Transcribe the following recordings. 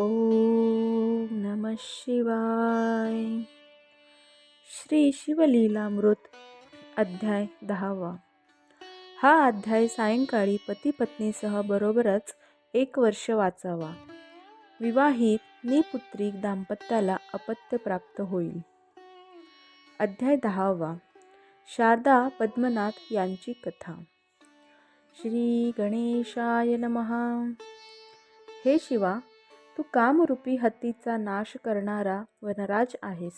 ओम नम शिवाय। श्री शिवलीलामृत अध्याय दहावा. हा अध्याय सायंकाळी पती पत्नीसह बरोबरच एक वर्ष वाचावा. विवाहित निपुत्रिक दाम्पत्याला अपत्य प्राप्त होईल. अध्याय दहावा. शारदा पद्मनाथ यांची कथा. श्री गणेशाय नमहा हे शिवा तू कामरूपी हत्तीचा नाश करणारा वनराज आहेस.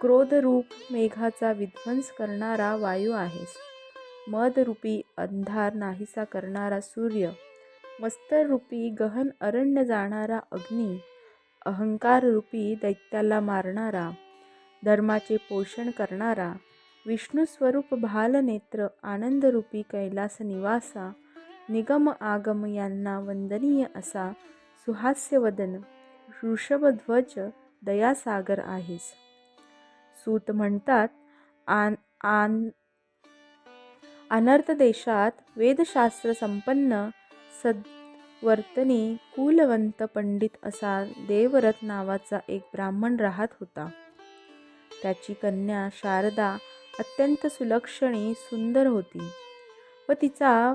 क्रोधरूप मेघाचा विध्वंस करणारा वायू आहेस. मदरूपी अंधार नाहीसा करणारा सूर्य मस्तरूपी गहन अरण्य जाणारा अग्नी अहंकाररूपी दैत्याला मारणारा धर्माचे पोषण करणारा विष्णुस्वरूप भालनेत्र आनंदरूपी कैलास निवासा निगम आगम यांना वंदनीय असा सुहास्यवदन ऋषभध्वज दयासागर आहेस. सूत म्हणतात आन आन अनर्थ देशात वेदशास्त्र संपन्न सद्वर्तनी कुलवंत पंडित असा देवरथ नावाचा एक ब्राह्मण राहत होता. त्याची कन्या शारदा अत्यंत सुलक्षणी सुंदर होती व तिचा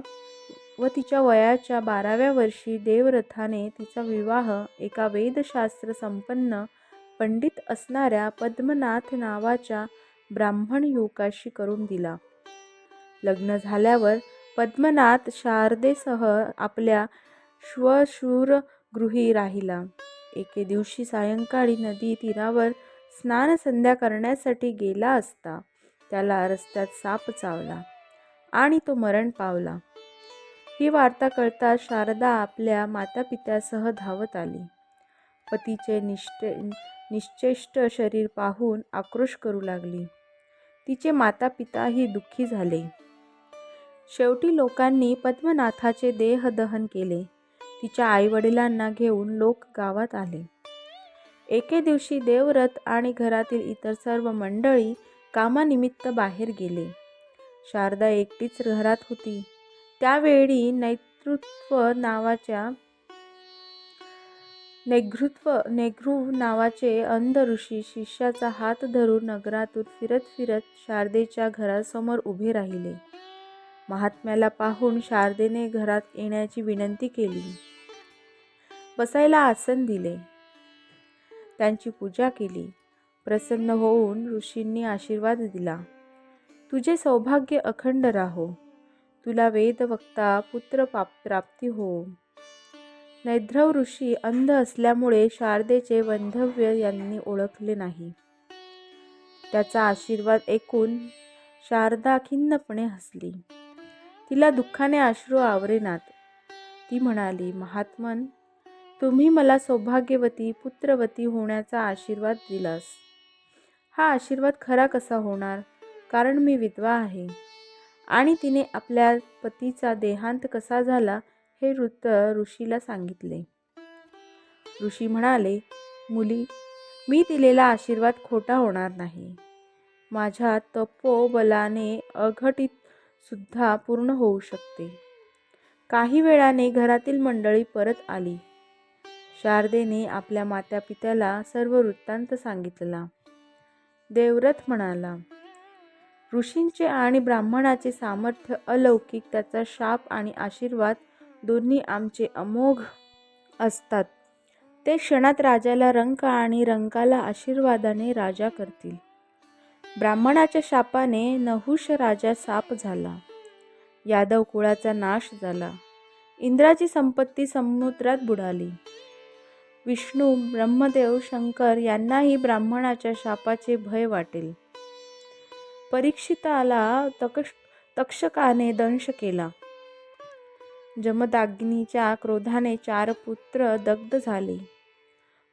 व तिच्या वयाच्या बाराव्या वर्षी देवरथाने तिचा विवाह एका वेदशास्त्र संपन्न पंडित असणाऱ्या पद्मनाथ नावाच्या ब्राह्मण युवकाशी करून दिला. लग्न झाल्यावर पद्मनाथ शारदेसह आपल्या श्वशूर गृही राहिला. एके दिवशी सायंकाळी नदी तीरावर स्नान संध्या करण्यासाठी गेला असता त्याला रस्त्यात साप चावला आणि तो मरण पावला. ही वार्ता कळता शारदा आपल्या मातापित्यासह धावत आली. पतीचे निष्ठे निश्चेष्ट शरीर पाहून आक्रोश करू लागली. तिचे मातापिताही दुःखी झाले. शेवटी लोकांनी पद्मनाथाचे देहदहन केले. तिच्या आईवडिलांना घेऊन लोक गावात आले. एके दिवशी देवरथ आणि घरातील इतर सर्व मंडळी कामानिमित्त बाहेर गेले. शारदा एकटीच घरात होती. त्यावेळी नेतृत्व नावाच्या नेघृत्व नेघृ नावाचे अंध ऋषी शिष्याचा हात धरून नगरातून फिरत फिरत शारदेच्या घरासमोर उभे राहिले. महात्म्याला पाहून शारदेने घरात येण्याची विनंती केली. बसायला आसन दिले. त्यांची पूजा केली. प्रसन्न होऊन ऋषींनी आशीर्वाद दिला. तुझे सौभाग्य अखंड राहो. तुला वेदवक्ता पुत्र प्राप्ती हो. नैद्रव ऋषी अंध असल्यामुळे शारदेचे वंधव्य यांनी ओळखले नाही. त्याचा आशीर्वाद ऐकून शारदा खिन्नपणे हसली. तिला दुःखाने अश्रू आवरेनात. ती म्हणाली महात्मन तुम्ही मला सौभाग्यवती पुत्रवती होण्याचा आशीर्वाद दिलास. हा आशीर्वाद खरा कसा होणार? कारण मी विधवा आहे. आणि तिने आपल्या पतीचा देहांत कसा झाला हे वृत्त ऋषीला सांगितले. ऋषी म्हणाले मुली मी दिलेला आशीर्वाद खोटा होणार नाही. माझ्या तपोबलाने अघटित सुद्धा पूर्ण होऊ शकते. काही वेळाने घरातील मंडळी परत आली. शारदेने आपल्या मातापित्याला सर्व वृत्तांत सांगितला. देवरथ म्हणाला ऋषींचे आणि ब्राह्मणाचे सामर्थ्य अलौकिक त्याचा शाप आणि आशीर्वाद दोन्ही आमचे अमोघ असतात. ते क्षणात राजाला रंक आणि रंकाला आशीर्वादाने राजा करतील. ब्राह्मणाच्या शापाने नहुष राजा साप झाला. यादव कुळाचा नाश झाला. इंद्राची संपत्ती समुद्रात बुडाली. विष्णू ब्रह्मदेव शंकर यांनाही ब्राह्मणाच्या शापाचे भय वाटेल. परीक्षिताला तकश तक्षकाने दंश केला. जमदाग्नीच्या क्रोधाने चार पुत्र दग्ध झाले.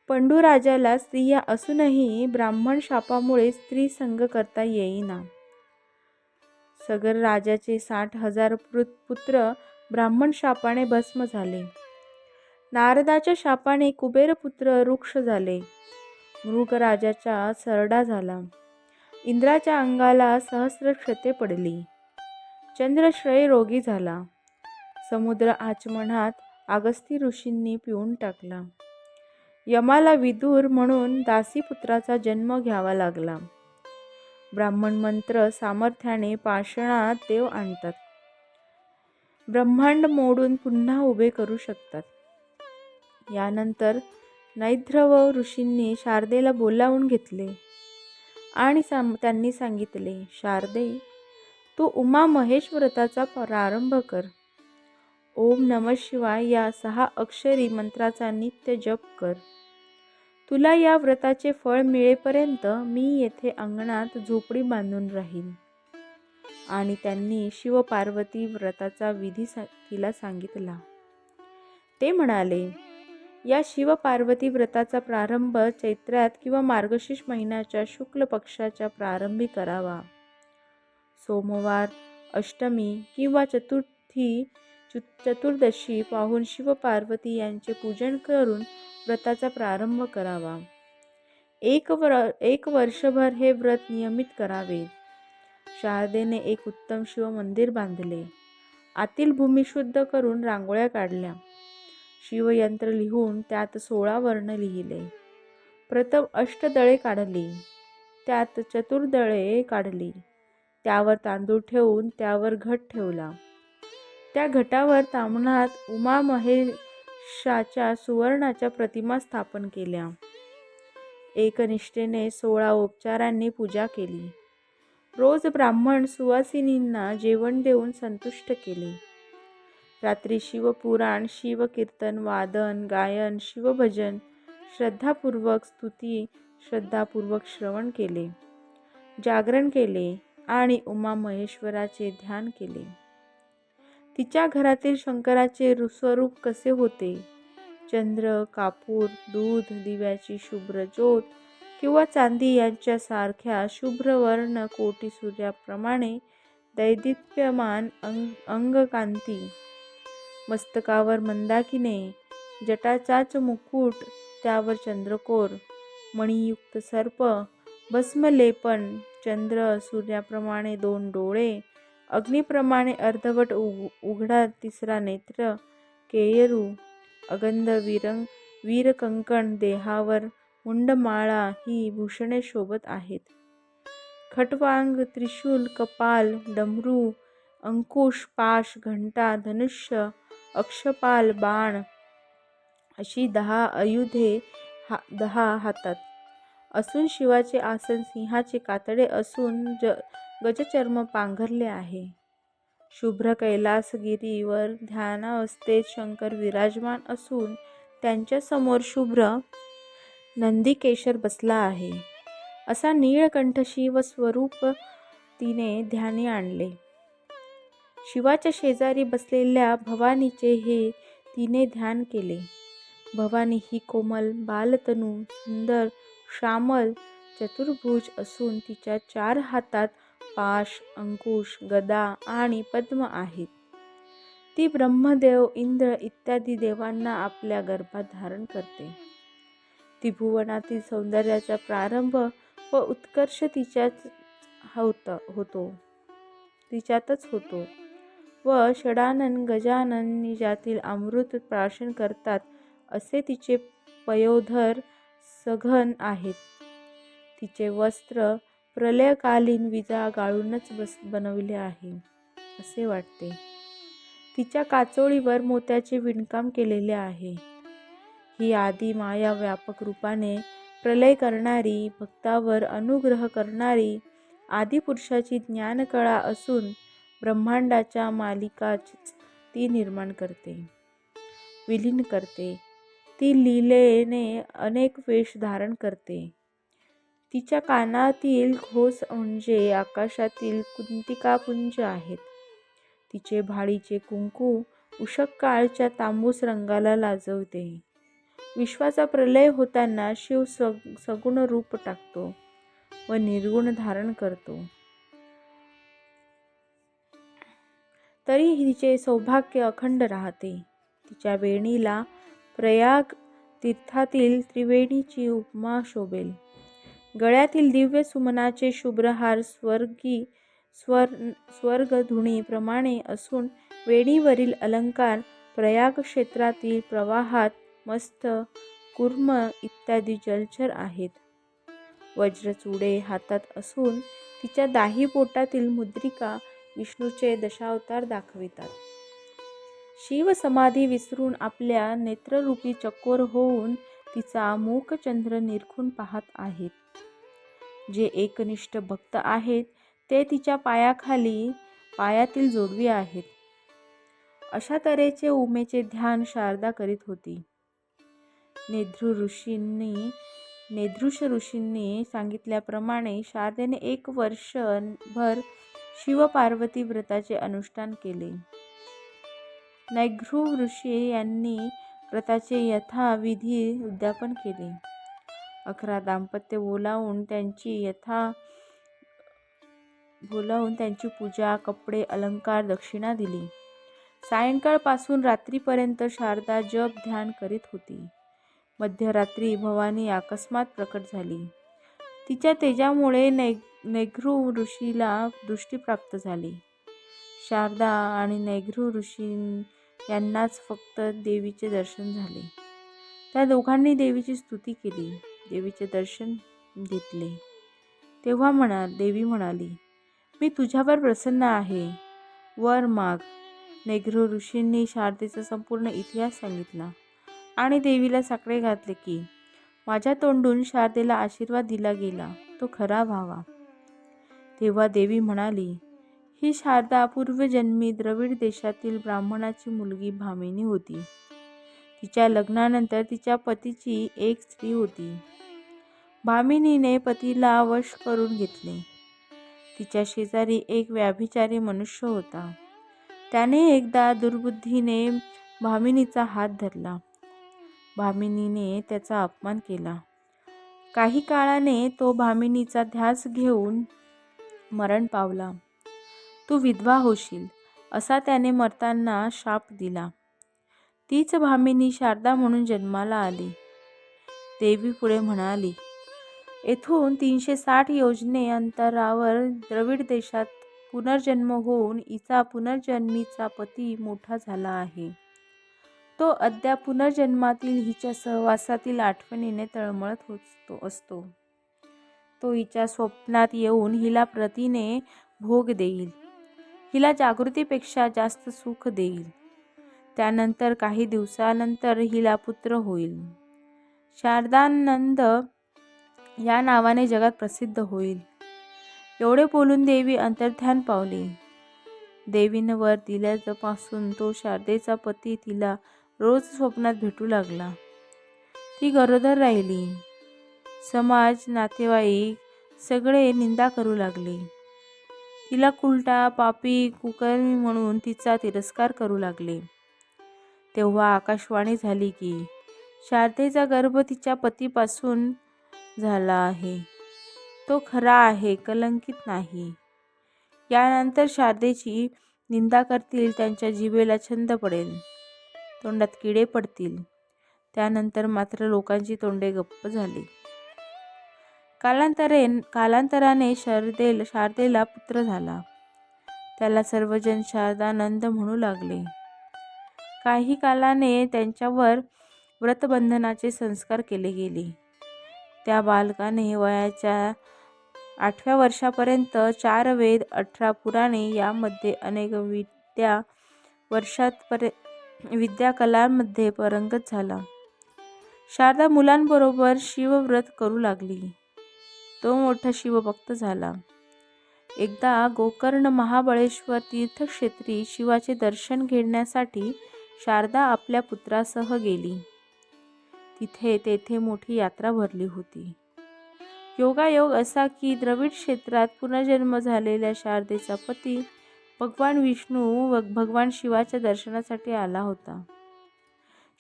पंडूराजाला स्त्रिया असूनही ब्राह्मण शापामुळे स्त्री संग करता येईना. सगर राजाचे साठ हजार पुत्र ब्राह्मण शापाने भस्म झाले. नारदाच्या शापाने कुबेरपुत्र वृक्ष झाले. मृगराजाचा सरडा झाला. इंद्राच्या अंगाला सहस्र क्षते पडली. चंद्रश्रय रोगी झाला. समुद्र आचमनात आगस्ती ऋषींनी पिऊन टाकला. यमाला विदूर म्हणून दासीपुत्राचा जन्म घ्यावा लागला. ब्राह्मण मंत्र सामर्थ्याने पाषणात देव आणतात. ब्रह्मांड मोडून पुन्हा उभे करू शकतात. यानंतर नैध्रव ऋषींनी शारदेला बोलावून घेतले. आणि साम त्यांनी सांगितले शारदे तू उमा महेश व्रताचा प्रारंभ कर. ओम नम शिवाय या सहा अक्षरी मंत्राचा नित्य जप कर. तुला या व्रताचे फळ मिळेपर्यंत मी येथे अंगणात झोपडी बांधून राहीन. आणि त्यांनी शिवपार्वती व्रताचा विधी सा तिला सांगितला. ते म्हणाले या शिवपार्वती व्रताचा प्रारंभ चैत्रात किंवा मार्गशीर्ष महिन्याच्या शुक्ल पक्षाच्या प्रारंभी करावा. सोमवार अष्टमी किंवा चतुर्थी चतुर्दशी पाहून शिवपार्वती यांचे पूजन करून व्रताचा प्रारंभ करावा. एक वर एक वर्षभर हे व्रत नियमित करावे. शारदेने एक उत्तम शिव मंदिर बांधले. आतील भूमी शुद्ध करून रांगोळ्या काढल्या. शिवयंत्र लिहून त्यात सोळा वर्ण लिहिले. प्रथम अष्टदळे काढली. त्यात चतुर्दळे काढली. त्यावर तांदूळ ठेवून त्यावर घट ठेवला. त्या घटावर तांबणात उमा महेशाच्या सुवर्णाच्या प्रतिमा स्थापन केल्या. एकनिष्ठेने सोळा उपचारांनी पूजा केली. रोज ब्राह्मण सुवासिनींना जेवण देऊन संतुष्ट केले. रात्री शिवपुराण शिवकीर्तन वादन गायन शिवभजन श्रद्धापूर्वक स्तुती श्रद्धापूर्वक श्रवण केले. जागरण केले आणि उमा महेश्वराचे ध्यान केले. तिच्या घरातील शंकराचे स्वरूप कसे होते? चंद्र कापूर दूध दिव्याची शुभ्र ज्योत किंवा चांदी यांच्यासारख्या शुभ्रवर्ण कोटी सूर्याप्रमाणे दैदिप्यमान अंग अंगकांती मस्तकावर मंदाकिने जटाचाच मुकुट त्यावर चंद्रकोर. मणियुक्त सर्प भस्मलेपन चंद्र सूर्याप्रमाणे दोन डोळे अग्निप्रमाणे अर्धवट उग उघडा तिसरा नेत्र केयरू अगंध वीरंग वीरकंकण देहावर मुंडमाळा ही भूषणे शोभत आहेत. खटवांग त्रिशूल कपाल डमरू अंकुश पाश घंटा धनुष्य अक्षपाल बाण अशी दहा आयुधे हा दहा हातात. असून शिवाचे आसन सिंहाचे कातडे असून ज गजचर्म पांघरले आहे. शुभ्र कैलासगिरीवर ध्यानावस्थेत शंकर विराजमान असून त्यांच्यासमोर शुभ्र नंदीकेशर बसला आहे. असा नीळकंठ शिव स्वरूप तिने ध्यानी आणले. शिवाच्या शेजारी बसलेल्या भवानीचे हे तिने ध्यान केले. भवानी ही कोमल बालतनू सुंदर श्यामल चतुर्भुज असून तिच्या चार हातात पाश अंकुश गदा आणि पद्म आहेत. ती ब्रह्मदेव इंद्र इत्यादी देवांना आपल्या गर्भात धारण करते. ती भुवनातील सौंदर्याचा प्रारंभ व उत्कर्ष तिच्याच होता होतो. तिच्यातच होतो. व षडानन गजानन निजातील अमृत प्राशन करतात असे तिचे पयोधर सघन आहेत. तिचे वस्त्र प्रलयकालीन विजा गाळूनच बस बनविले आहे असे वाटते. तिच्या काचोळीवर मोत्याचे विणकाम केलेले आहे. ही आदी माया व्यापक रूपाने प्रलय करणारी भक्तावर अनुग्रह करणारी आदिपुरुषाची ज्ञानकळा असून ब्रह्मांडाच्या मालिकाच ती निर्माण करते. विलीन करते. ती लिलेने अनेक वेश धारण करते. तिच्या कानातील घोस म्हणजे आकाशातील कुंतिकापुंज आहेत. तिचे भाडीचे कुंकू उषक काळच्या तांबूस रंगाला लाजवते. विश्वाचा प्रलय होताना शिव सग सगुण रूप टाकतो व निर्गुण धारण करतो. तरी हिचे सौभाग्य अखंड राहते. तिच्या वेणीला प्रयाग तीर्थातील त्रिवेणीची उपमा शोभेल. गळ्यातील दिव्य सुमनाचे शुभ्रहार स्वर्गी स्वर स्वर्गधुणीप्रमाणे असून वेणीवरील अलंकार प्रयाग क्षेत्रातील प्रवाहात मस्त कुर्म इत्यादी जलचर आहेत. वज्रचूडे हातात असून तिच्या दाही पोटातील मुद्रिका विष्णूचे दशावतार दाखवितात. शिव समाधी विसरून आपल्या नेत्ररूपी चकोर होऊन तिचा मूकचंद्र निरखून पाहत आहेत. जे एकनिष्ठ भक्त आहेत ते तिच्या पायाखाली पायातील जोडवी आहेत. अशा तऱ्हेचे उमेचे ध्यान शारदा करीत होती. नेद्रू ऋषींनी नेदृश ऋषींनी सांगितल्याप्रमाणे शारदेने एक वर्षभर शिवपार्वती व्रताचे अनुष्ठान केले. नैघ्रू ऋषी यांनी व्रताचे यथाविधी उद्यापन केले. अकरा दाम्पत्य बोलावून त्यांची यथा बोलावून त्यांची पूजा कपडे अलंकार दक्षिणा दिली. सायंकाळपासून रात्रीपर्यंत शारदा जप ध्यान करीत होती. मध्यरात्री भवानी अकस्मात प्रकट झाली. तिच्या तेजामुळे ने नेघ्रू ऋषीला दृष्टी प्राप्त झाली. शारदा आणि नेघ्रू ऋषी यांनाच फक्त देवीचे दर्शन झाले. त्या दोघांनी देवीची स्तुती केली देवीचे दर्शन घेतले. तेव्हा म्हणा देवी म्हणाली मी तुझ्यावर प्रसन्न आहे. वर माग. नेघ्रू ऋषींनी शारदेचा संपूर्ण इतिहास सांगितला आणि देवीला साकडे घातले की माझ्या तोंडून शारदेला आशीर्वाद दिला गेला. तो खरा व्हावा. तेव्हा देवी म्हणाली ही शारदा पूर्वजन्मी द्रविड देशातील ब्राह्मणाची मुलगी भामिनी होती. तिच्या लग्नानंतर तिच्या पतीची एक स्त्री होती. भामिनीने पतीला वश करून घेतले. तिच्या शेजारी एक व्याभिचारी मनुष्य होता. त्याने एकदा दुर्बुद्धीने भामिनीचा हात धरला. भामिनीने त्याचा अपमान केला. काही काळाने तो भामिनीचा ध्यास घेऊन मरण पावला. तू विधवा होशील असा त्याने मरताना शाप दिला. तीच भामिनी शारदा म्हणून जन्माला आली. देवी पुढे म्हणाली येथून तीनशे साठ योजने अंतरावर द्रविड देशात पुनर्जन्म होऊन हिचा पुनर्जन्मीचा पती मोठा झाला आहे. तो अद्याप पुनर्जन्मातील हिच्या सहवासातील आठवणीने तळमळत होतो असतो. तो हिच्या स्वप्नात येऊन हिला प्रतिने भोग देईल. हिला जागृतीपेक्षा जास्त सुख देईल. त्यानंतर काही दिवसानंतर हिला पुत्र होईल. शारदानंद या नावाने जगात प्रसिद्ध होईल. एवढे बोलून देवी अंतर्ध्यान पावली. देवीनं वर दिल्यापासून तो शारदेचा पती तिला रोज स्वप्नात भेटू लागला. ती गरोदर राहिली. समाज नातेवाईक सगळे निंदा करू लागले. तिला कुलटा पापी कुकर्मी म्हणून तिचा तिरस्कार करू लागले. तेव्हा आकाशवाणी झाली की शारदेचा गर्भ तिच्या पतीपासून झाला आहे. तो खरा आहे कलंकित नाही. यानंतर शारदेची निंदा करतील त्यांच्या जिभेला छंद पडेल. तोंडात किडे पडतील. त्यानंतर मात्र लोकांची तोंडे गप्प झाली. कालांतरे कालांतराने शारदेल शारदेला पुत्र झाला. त्याला सर्वजण शारदानंद म्हणू लागले. काही कालाने त्यांच्यावर व्रतबंधनाचे संस्कार केले गेले. त्या बालकाने वयाच्या आठव्या वर्षापर्यंत चार वेद अठरा पुराणे यामध्ये अनेक विद्या वर्षात परे विद्याकलांमध्ये परंगत झाला. शारदा मुलांबरोबर शिवव्रत करू लागली. तो मोठा शिवभक्त झाला. एकदा गोकर्ण महाबळेश्वर तीर्थक्षेत्री शिवाचे दर्शन घेण्यासाठी शारदा आपल्या पुत्रासह गेली. तिथे तेथे मोठी यात्रा भरली होती. योगायोग असा की द्रविड क्षेत्रात पुनर्जन्म झालेल्या शारदेचा पती भगवान विष्णू व भगवान शिवाच्या दर्शनासाठी आला होता.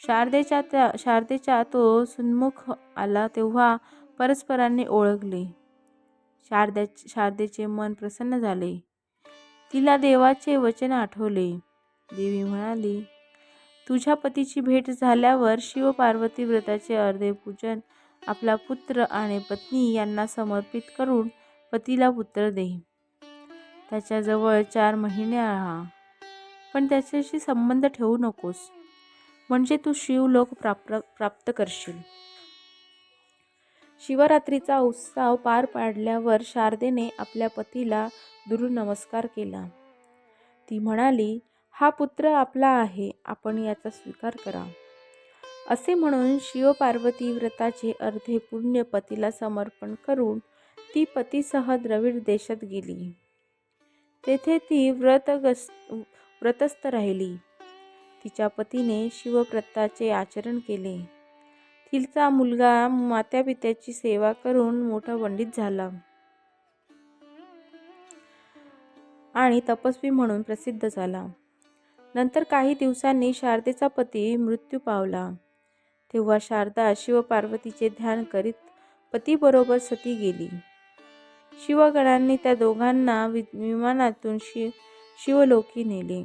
शारदेच्या त्या शारदेच्या तो सुन्मुख आला तेव्हा परस्परांनी ओळखले. शारद्या शारदेचे मन प्रसन्न झाले. तिला देवाचे वचन आठवले. देवी म्हणाली तुझ्या पतीची भेट झाल्यावर शिव पार्वती व्रताचे अर्धे पूजन आपला पुत्र आणि पत्नी यांना समर्पित करून पतीला पुत्र दे. त्याच्याजवळ चार महिने राहा. पण त्याच्याशी संबंध ठेवू नकोस. म्हणजे तू शिवलोक प्राप्त प्राप्त करशील. शिवरात्रीचा उत्सव पार पाडल्यावर शारदेने आपल्या पतीला दुरुनमस्कार केला. ती म्हणाली हा पुत्र आपला आहे आपण याचा स्वीकार करा. असे म्हणून शिवपार्वती व्रताचे अर्धे पुण्य पतीला समर्पण करून ती पतीसह द्रविड देशात गेली. तेथे ती व्रतगस व्रतस्थ राहिली. तिच्या पतीने शिवव्रताचे आचरण केले. तिचा मुलगा मात्यापित्याची सेवा करून मोठा पंडित झाला. आणि तपस्वी म्हणून प्रसिद्ध झाला. नंतर काही दिवसांनी शारदेचा पती मृत्यू पावला. तेव्हा शारदा शिवपार्वतीचे ध्यान करीत पतीबरोबर सती गेली. शिवगणांनी त्या दोघांना विमानातून शिव शिवलोकी नेले.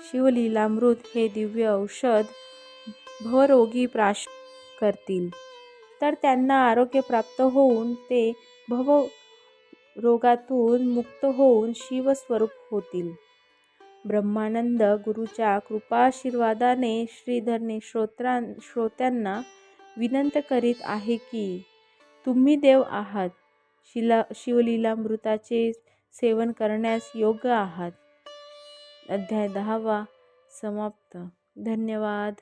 शिवलीलामृत हे दिव्य औषध भवरोगी प्राश करतील. तर त्यांना आरोग्य प्राप्त होऊन ते भव रोगातून मुक्त होऊन शिवस्वरूप होतील. ब्रह्मानंद गुरुच्या कृपाशीर्वादाने श्रीधरने श्रोत्रां श्रोत्यांना विनंत करीत आहे की तुम्ही देव आहात. शिला शिवलीलामृताचे सेवन करण्यास योग्य आहात. अध्याय दहावा समाप्त. धन्यवाद.